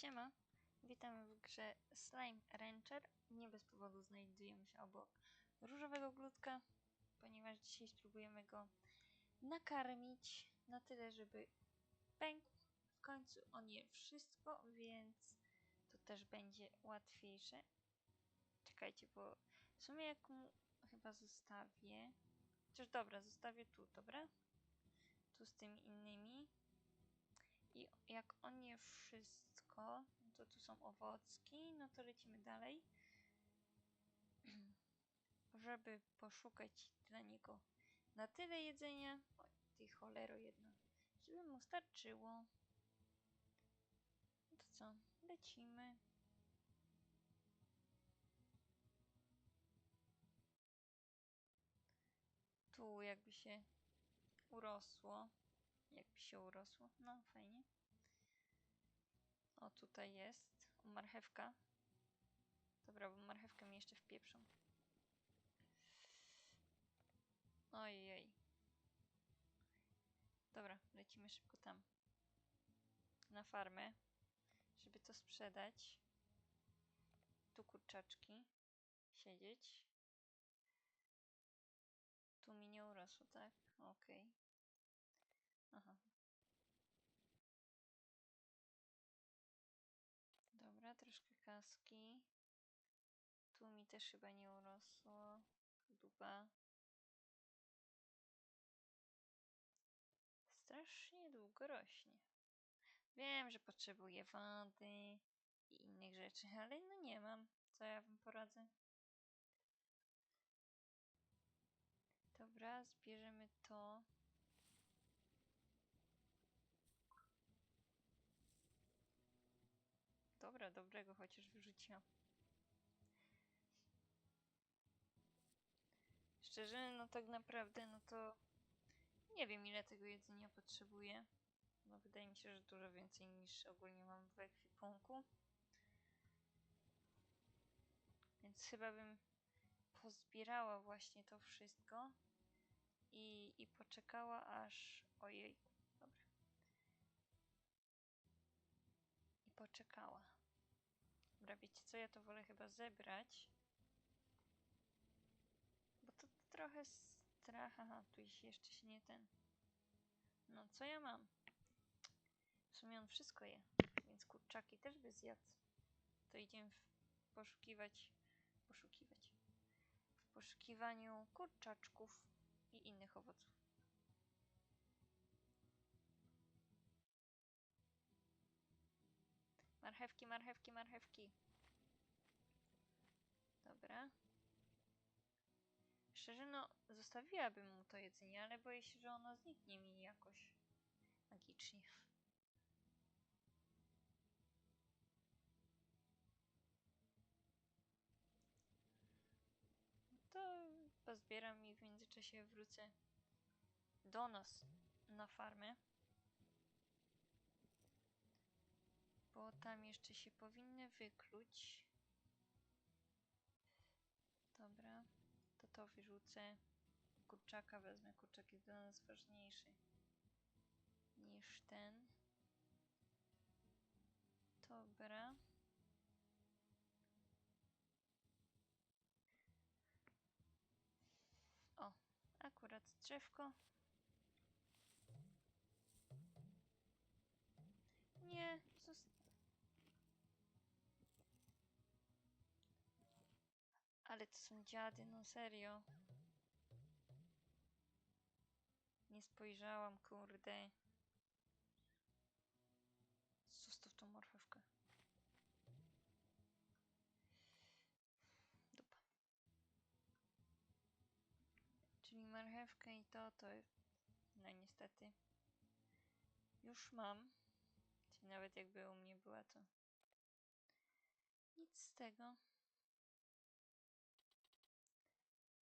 Siema, witam w grze Slime Rancher. Nie bez powodu znajdujemy się obok różowego glutka, ponieważ dzisiaj spróbujemy go nakarmić na tyle, żeby pękł. W końcu on je wszystko, więc to też będzie łatwiejsze. Czekajcie, bo w sumie jak mu chyba zostawię... Chociaż dobra, zostawię tu, dobra? Tu z tymi innymi. I jak on je wszystko, no to tu są owocki, no to lecimy dalej. Żeby poszukać dla niego na tyle jedzenia, oj, ty cholero jedna, żeby mu starczyło. No to co, lecimy. Tu jakby się urosło. Jakby się urosło. No, fajnie. O, tutaj jest. Marchewka. Dobra, bo marchewkę mi jeszcze wpieprzą. Ojej. Dobra, lecimy szybko tam. Na farmę. Żeby to sprzedać. Tu kurczaczki. Siedzieć. Tu mi nie urosło, tak? Okej. Aha. Dobra, troszkę kaski. Tu mi też chyba nie urosło. Dupa. Strasznie długo rośnie. Wiem, że potrzebuję wody i innych rzeczy, ale no nie mam. Co ja wam poradzę? Dobra, zbierzemy to. Dobra, dobrego chociaż wyrzuciłam. Szczerze, no tak naprawdę, no to nie wiem ile tego jedzenia potrzebuję. No wydaje mi się, że dużo więcej niż ogólnie mam w ekwipunku. Więc chyba bym pozbierała właśnie to wszystko i, i poczekała aż... Ojej, dobra. I poczekała. Dobra, wiecie co, ja to wolę chyba zebrać. Bo to trochę strach... Aha, tu jeszcze się nie ten... No, co ja mam? W sumie on wszystko je, więc kurczaki też by zjadł. To idziemy poszukiwać... Poszukiwać. W poszukiwaniu kurczaczków i innych owoców. Marchewki, marchewki, marchewki. Dobra. Szczerze, no, zostawiłabym mu to jedzenie, ale boję się, że ono zniknie mi jakoś magicznie. No to pozbieram i w międzyczasie wrócę do nas na farmę. Bo tam jeszcze się powinny wykluć. Dobra, to to wyrzucę. Kurczaka wezmę, kurczak jest dla nas ważniejszy niż ten. Dobra. O, akurat drzewko. Nie, Ale to są dziady, no serio. Nie spojrzałam, kurde. Zostaw tą marchewkę. Dupa. Czyli marchewkę i to, to... No niestety. Już mam. Czyli nawet jakby u mnie była to... Nic z tego.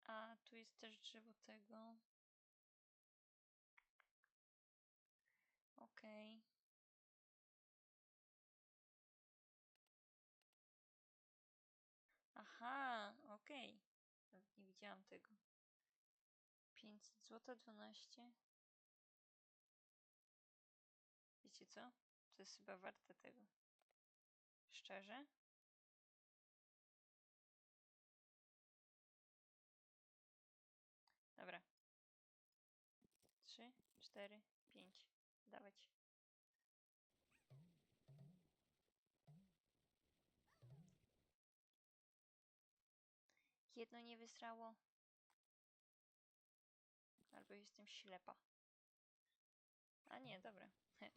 A tu jest też drzewo tego. Okej. Aha, okej. Nawet nie widziałam tego. 500 zł, 12. Wiecie co? To jest chyba warte tego. szczerze. Dobra. Trzy, cztery, pięć. Dawać. Jedno nie wysrało. Albo jestem ślepa. A nie, dobra.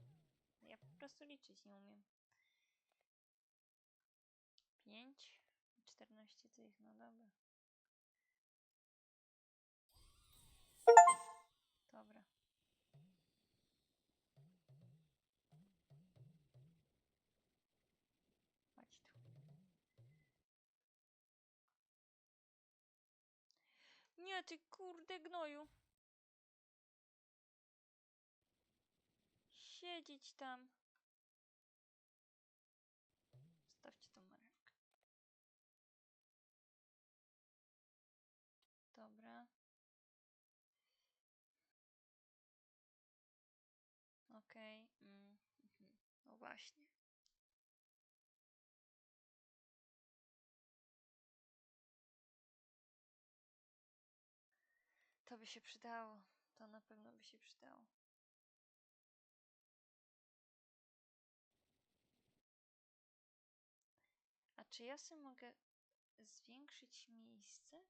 Ja po prostu liczyć nie umiem. 5, 14 tych, no dobra. Ty kurde gnoju. Siedzieć tam. Stawcie tą marchewkę. Dobra. Okej. Mm, mhm. No właśnie. Się przydało. To na pewno by się przydało. A czy ja sobie mogę zwiększyć miejsce?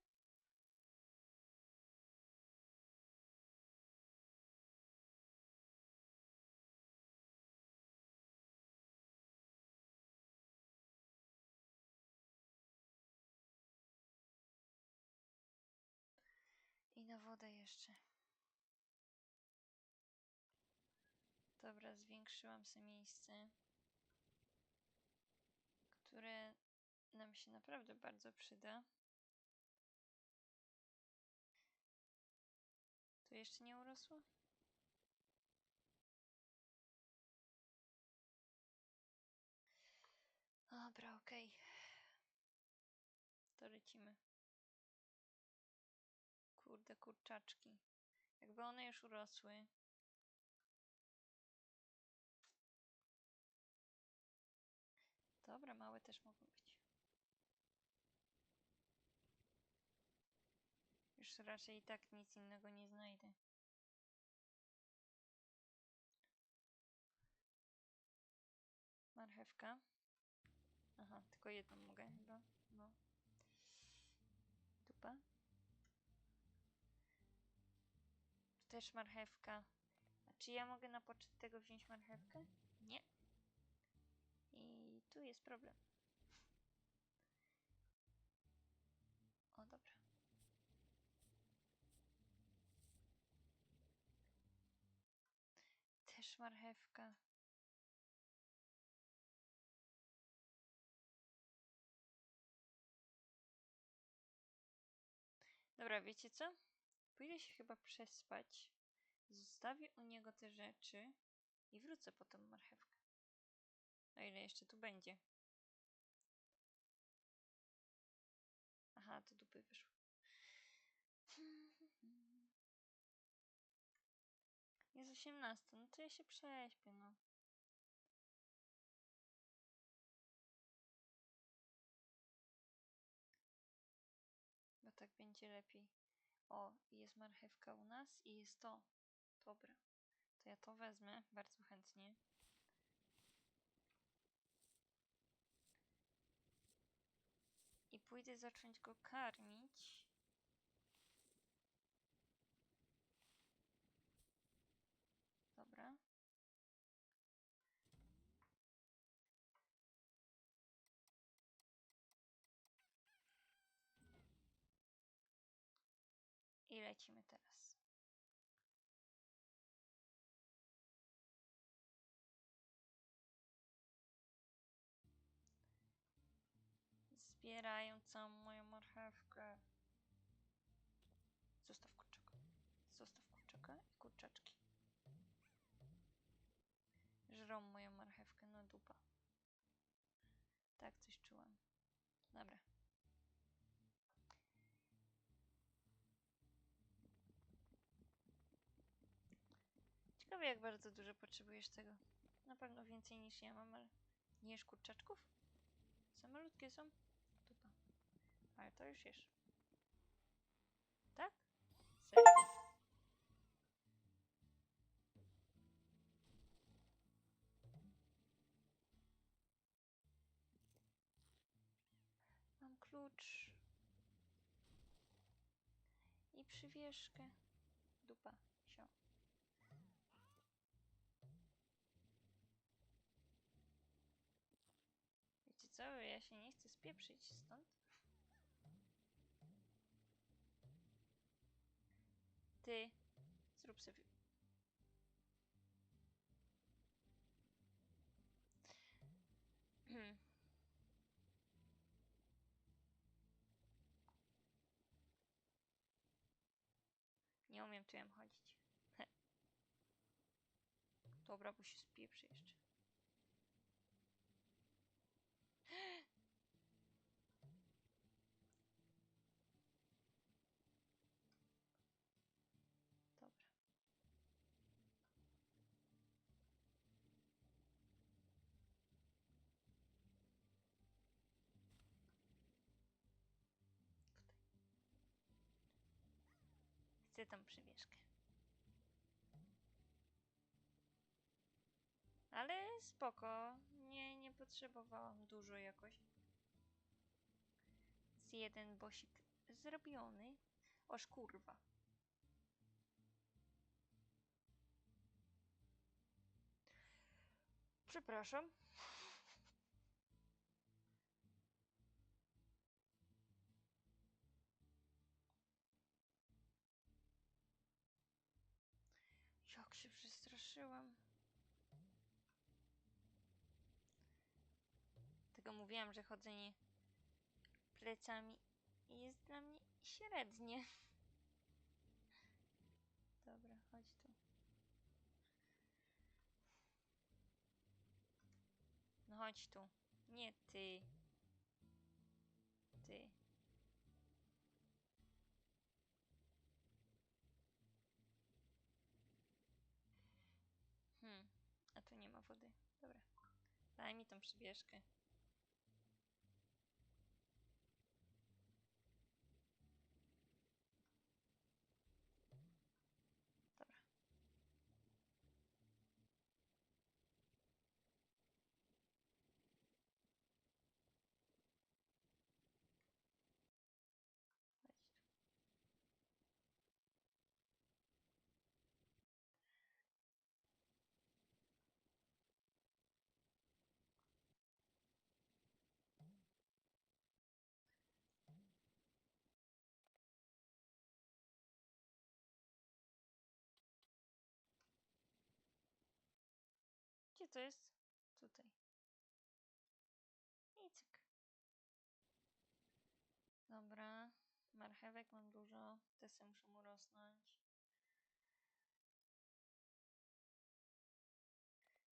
Wodę jeszcze. Dobra, zwiększyłam sobie miejsce, które nam się naprawdę bardzo przyda. Tu jeszcze nie urosło? Dobra, okej. To lecimy. Kurde, kurczaczki. Jakby one już urosły. Dobra, małe też mogą być. Już raczej i tak nic innego nie znajdę. Marchewka. Aha, tylko jedną mogę chyba. No. Dupa. Tu też marchewka. A czy ja mogę na poczet tego wziąć marchewkę? Nie. I tu jest problem. O, dobra. Też marchewka. Dobra, wiecie co? Pójdę się chyba przespać. Zostawię u niego te rzeczy i wrócę po tą marchewkę. O ile jeszcze tu będzie. Aha, to dupy wyszły. Jest 18, no to ja się prześpię, no. Bo tak będzie lepiej. O, jest marchewka u nas i jest to. Dobra. To ja to wezmę bardzo chętnie. I pójdę zacząć go karmić. Dobra. I lecimy teraz. Zbierają całą moją marchewkę. Zostaw kurczaka. Zostaw kurczaka i kurczaczki. Żrą moją marchewkę na dupa. Tak, coś czułam. Dobra. Ciekawe jak bardzo dużo potrzebujesz tego. Na pewno więcej niż ja mam, ale nie jesz kurczaczków? Za malutkie są? Dupa. Ale to już jesz. Tak? Serio? Mam klucz. I przywieszkę. Dupa. Sio. Wiecie co? Ja się nie chcę spieprzyć stąd. Ty. Zrób sobie... Hmm. Nie umiem tu chodzić. Dobra, bo się spieprzy jeszcze. Dobra. Chcę tą przywieszkę. Ale spoko. Nie, nie potrzebowałam dużo jakoś. Z jeden bosik zrobiony. Oż kurwa. Przepraszam. Przestraszyłam. Tego mówiłam, że chodzenie plecami jest dla mnie średnie. Dobra, chodź tu. No chodź tu. Nie ty. Ty. Hmm, a tu nie ma wody. Dobra. Daj mi tą przywieszkę. To jest? Tutaj. I cyk. Dobra. Marchewek mam dużo. Te se muszą urosnąć.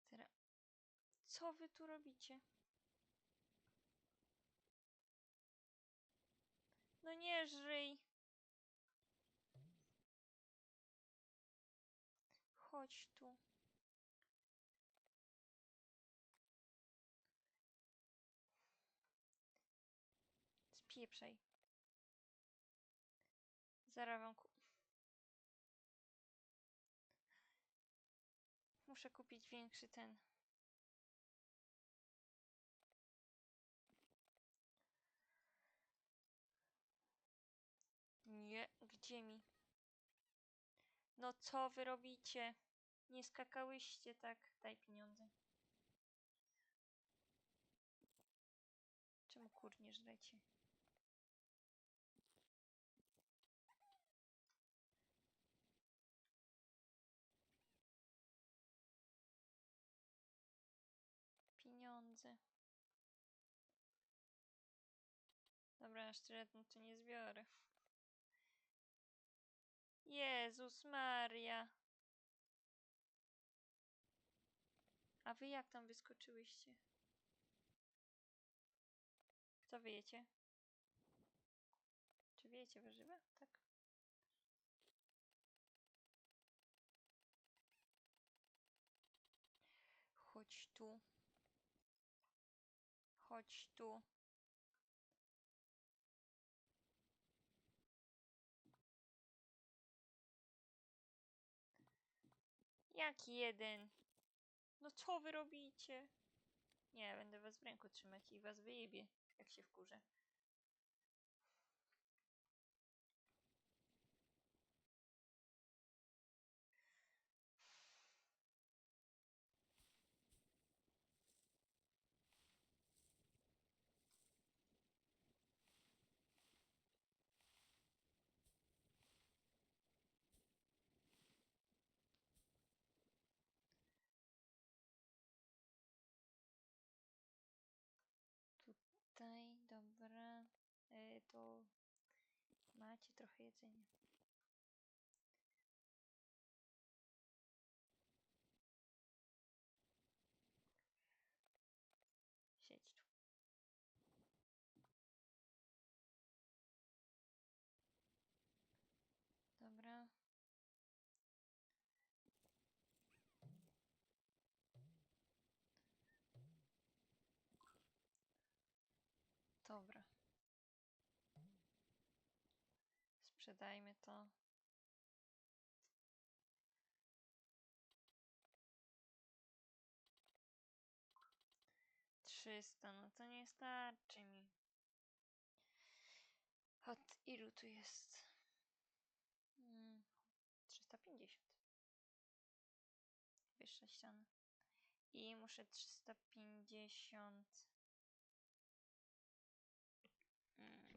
Teraz... Co wy tu robicie? No nie żyj! Chodź tu. Spieprzaj. Zaraz. Muszę kupić większy ten. Nie, gdzie mi? No co wy robicie? Nie skakałyście tak. Daj pieniądze. Czemu kur nie żrecie? Pieniądze. No to nie zbiorę. Jezus Maria. A wy jak tam wyskoczyłyście? Co wiecie? Czy wiecie warzywa? Tak. Chodź tu. Chodź tu. Jak jeden? No co wy robicie? Nie, będę was w ręku trzymać i was wyjebie, jak się wkurzę. Tutaj, dobra. Y, to macie trochę jedzenia. Siedź tu. Dobra. Dobra. Sprzedajmy to. Trzysta, no to nie starczy mi. Od ilu tu jest? Mm, 350. Wyższa ściana. I muszę 350 mm,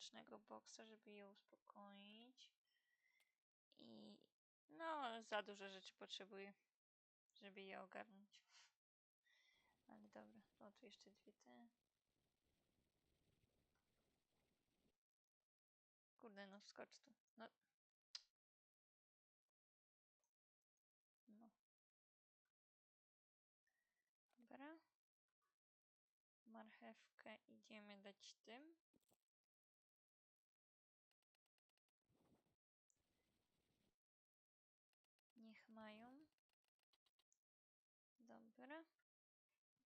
muzycznego boksa, żeby je uspokoić. I no, za dużo rzeczy potrzebuję, żeby je ogarnąć. Ale dobra, o tu jeszcze dwie te. Kurde, no wskocz tu. No. No. Dobra. Marchewkę idziemy dać tym.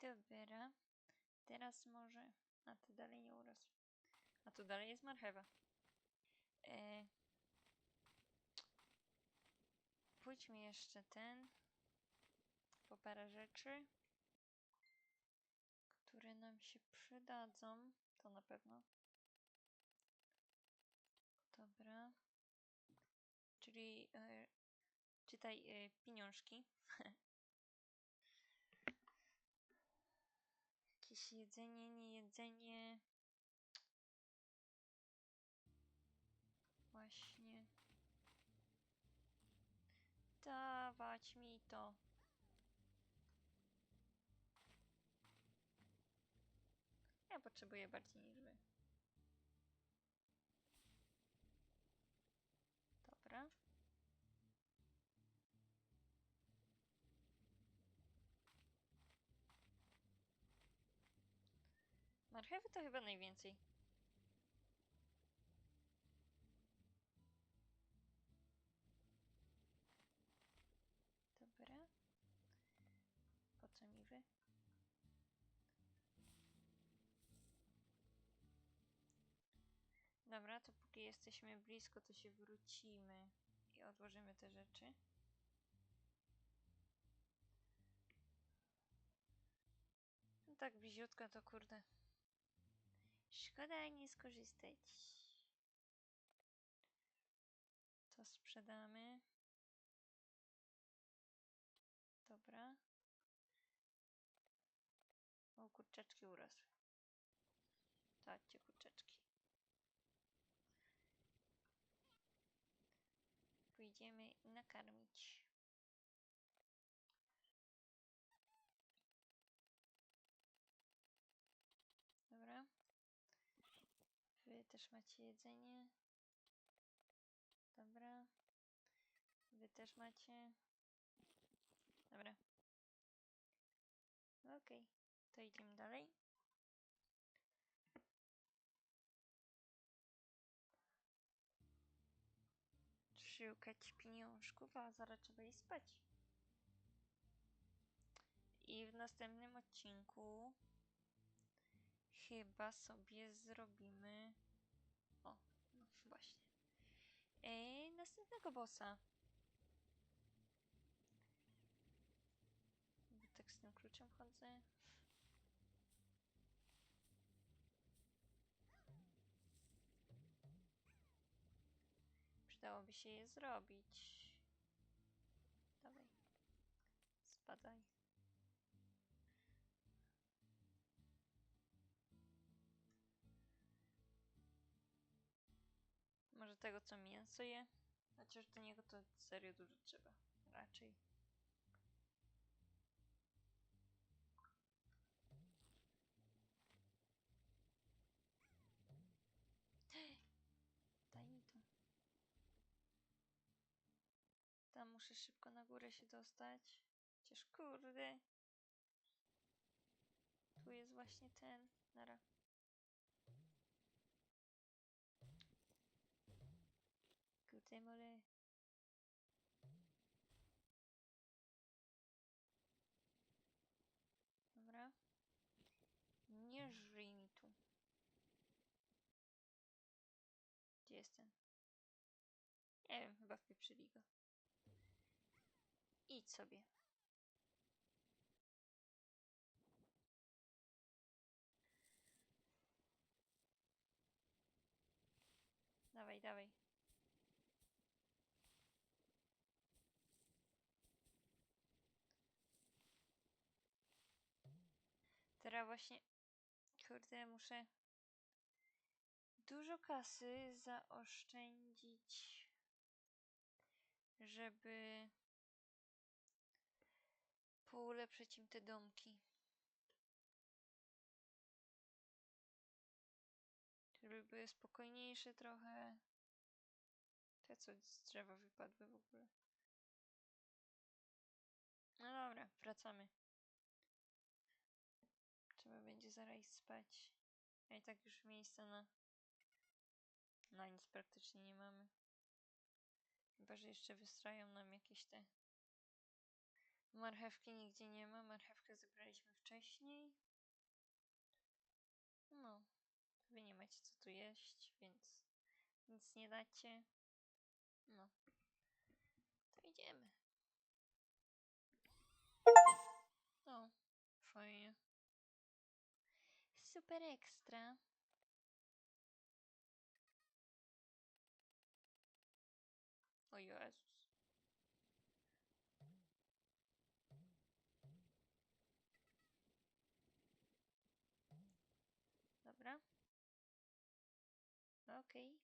Dobra. Teraz może... A tu dalej nie urosło. A tu dalej jest marchewa. E... Pójdźmy jeszcze ten. Po parę rzeczy. Które nam się przydadzą. To na pewno. Dobra. Czyli... E... Czytaj e, pieniążki. Jedzenie, nie jedzenie. Właśnie. Dawać mi to. Ja potrzebuję bardziej niż wy. Dobra. Marchewy to chyba najwięcej. Dobra. Po co mi wy? Dobra, to póki jesteśmy blisko, to się wrócimy i odłożymy te rzeczy. No tak bliziutko to kurde. Szkoda nie skorzystać. To sprzedamy. Dobra. O, kurczaczki urosły. Chodźcie, kurczaczki. Pójdziemy nakarmić. Dobra. Wy też macie jedzenie. Dobra. Wy też macie. Dobra. Okej, to idziemy dalej. Szukać pieniążków, a zaraz trzeba iść spać. I w następnym odcinku chyba sobie zrobimy. O, no właśnie. Eee, następnego bossa. Bo tak z tym kluczem chodzę. Przydałoby się je zrobić. Dawaj. Spadaj. Tego co mięso je? Chociaż do niego to serio dużo trzeba. Raczej. Daj mi to. Tam muszę szybko na górę się dostać. Chociaż kurde. Tu jest właśnie ten. Nara. Mole. Dobra. Nie żryj mi tu. Gdzie jest ten? Nie wiem, chyba wpieprzyli go. Idź sobie. Dawaj, dawaj. Teraz właśnie, kurde, muszę dużo kasy zaoszczędzić, żeby poulepszyć im te domki. Żeby były spokojniejsze trochę. Te co z drzewa wypadły w ogóle. No dobra, wracamy. Zaraz spać. A i tak już miejsca na... Na nic praktycznie nie mamy. Chyba, że jeszcze wystrają nam jakieś te... Marchewki nigdzie nie ma. Marchewkę zebraliśmy wcześniej. No. Wy nie macie co tu jeść, więc nic nie dacie. No. To idziemy. Super ekstra. O Jezus. Dobra. Okej.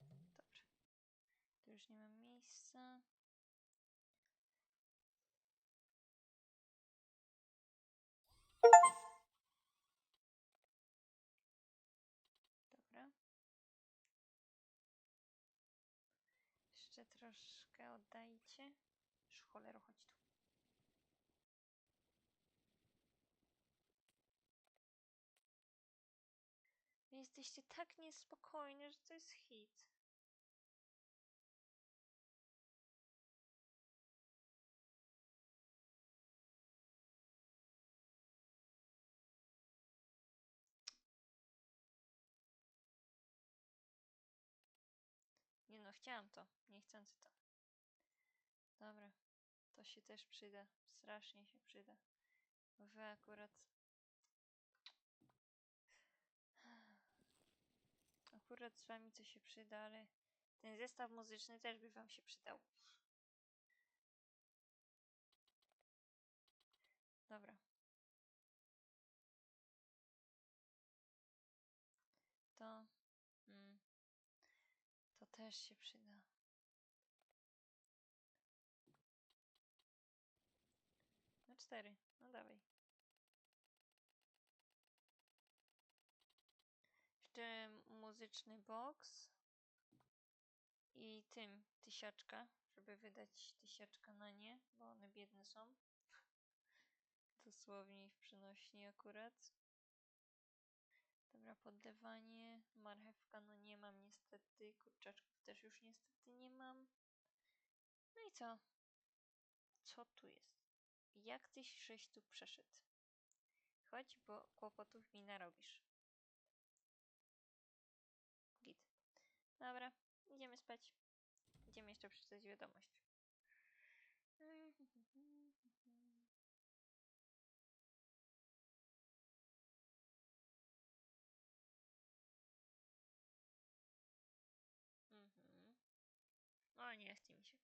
Dobra. Tu już nie mam miejsca. Dobra. Jeszcze troszkę oddajcie. Już cholero, chodź tu. Jesteście tak niespokojni, że to jest hit. Chciałam to. Niechcący to. Dobra. To się też przyda. Strasznie się przyda. Wy akurat... Akurat z wami to się przyda, ale ten zestaw muzyczny też by wam się przydał. Też się przyda. Na cztery. No dawaj. Jeszcze muzyczny box. I tym tysiaczka, żeby wydać tysiaczka na nie, bo one biedne są. Dosłownie w przenośni akurat. Podlewanie. Marchewka no nie mam niestety. Kurczaczków też już niestety nie mam. No i co? Co tu jest? Jak tyś żeś tu przeszedł? chodź, bo kłopotów mi narobisz. Git. Dobra, idziemy spać. Idziemy jeszcze przeczytać wiadomość. Nie chce mi się.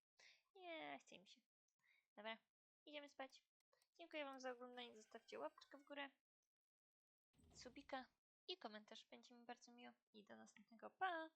Nie chce mi się. Dobra, idziemy spać. Dziękuję Wam za oglądanie. Zostawcie łapeczkę w górę, subika i komentarz. Będzie mi bardzo miło. I do następnego. Pa!